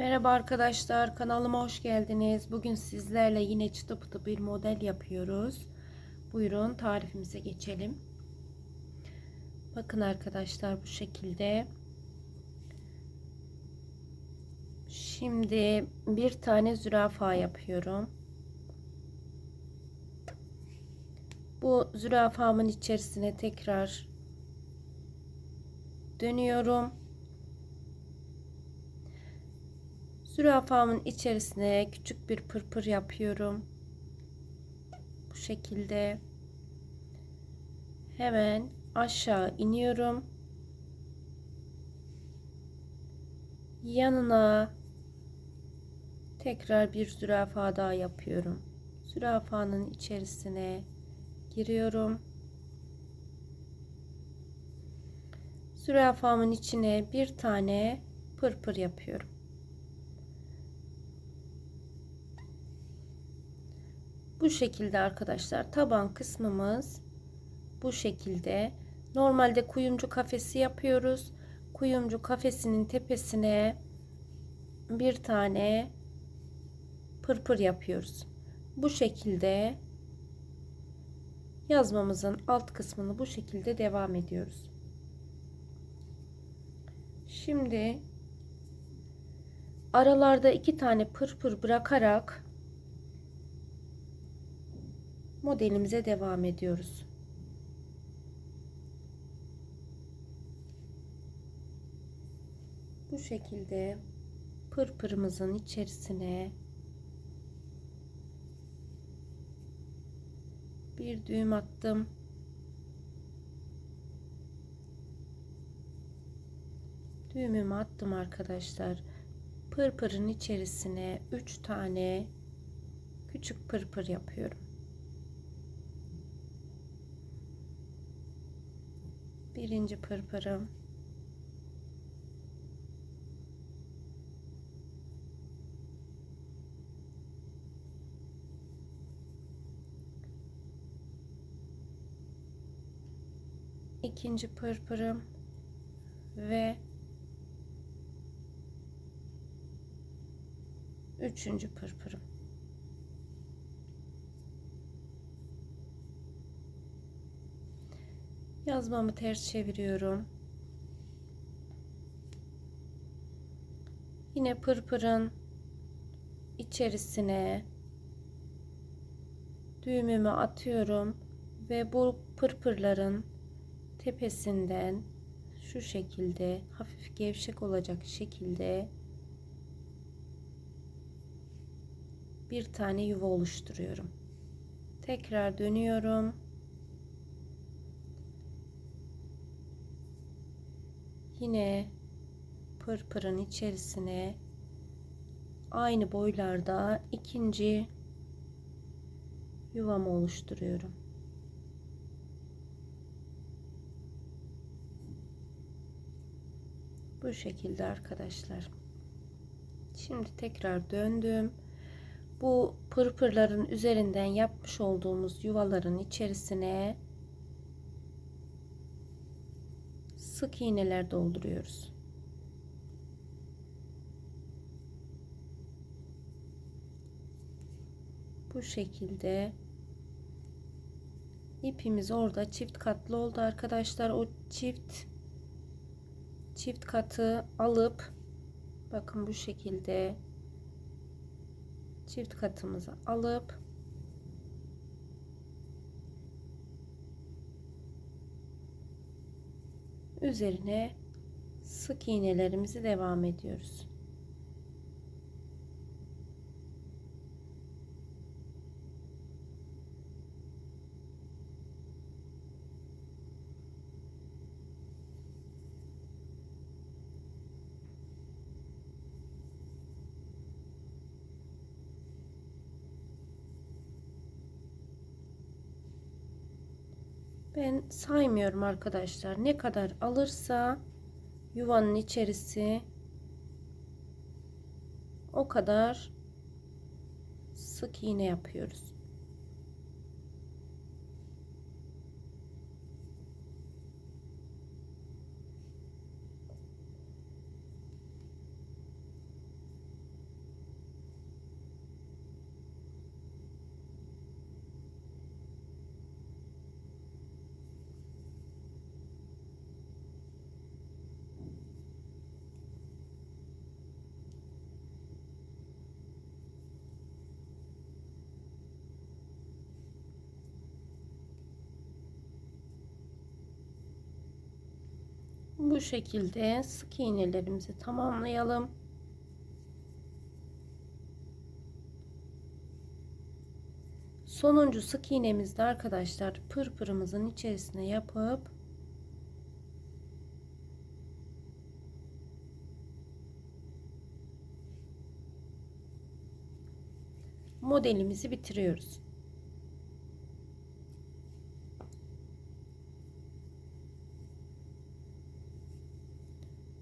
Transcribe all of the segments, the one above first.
Merhaba arkadaşlar kanalıma hoş geldiniz. Bugün sizlerle yine çıtı pıtı bir model yapıyoruz. Buyurun tarifimize geçelim. Bakın arkadaşlar bu şekilde. Şimdi bir tane zürafa yapıyorum. Bu zürafamın içerisine tekrar dönüyorum. Zürafamın içerisine küçük bir pırpır yapıyorum. Bu şekilde. Hemen aşağı iniyorum. Yanına tekrar bir zürafa daha yapıyorum. Zürafanın içerisine giriyorum. Zürafamın içine bir tane pırpır yapıyorum. Bu şekilde arkadaşlar taban kısmımız bu şekilde. Normalde kuyumcu kafesi yapıyoruz. Kuyumcu kafesinin tepesine bir tane pırpır yapıyoruz. Bu şekilde yazmamızın alt kısmını bu şekilde devam ediyoruz. Şimdi aralarda iki tane pırpır bırakarak modelimize devam ediyoruz. Bu şekilde pırpırımızın içerisine bir düğüm attım. Düğümümü attım arkadaşlar. Pırpırın içerisine 3 tane küçük pırpır yapıyorum. Birinci pırpırım ikinci pırpırım ve üçüncü pırpırım Yazmamı ters çeviriyorum. Yine pırpırın içerisine düğümümü atıyorum ve bu pırpırların tepesinden şu şekilde hafif gevşek olacak şekilde bir tane yuva oluşturuyorum. Tekrar dönüyorum. Yine pırpırın içerisine aynı boylarda ikinci yuvamı oluşturuyorum. Bu şekilde arkadaşlar. Şimdi tekrar döndüm. Bu pırpırların üzerinden yapmış olduğumuz yuvaların içerisine sık iğneler dolduruyoruz. Bu şekilde ipimiz orada çift katlı oldu arkadaşlar. O çift çift katı alıp bakın bu şekilde çift katımızı alıp üzerine sık iğnelerimizi devam ediyoruz. Ben saymıyorum arkadaşlar. Ne kadar alırsa yuvanın içerisi o kadar sık iğne yapıyoruz. Bu şekilde sık iğnelerimizi tamamlayalım. Sonuncu sık iğnemizde arkadaşlar pırpırımızın içerisine yapıp modelimizi bitiriyoruz.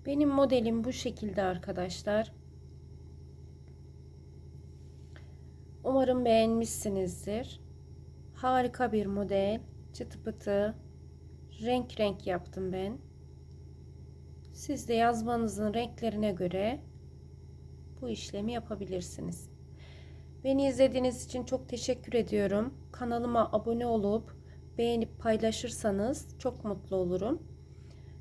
Benim modelim bu şekilde arkadaşlar. Umarım beğenmişsinizdir. Harika bir model. Çıtı pıtı. Renk renk yaptım ben. Siz de yazmanızın renklerine göre bu işlemi yapabilirsiniz. Beni izlediğiniz için çok teşekkür ediyorum. Kanalıma abone olup beğenip paylaşırsanız çok mutlu olurum.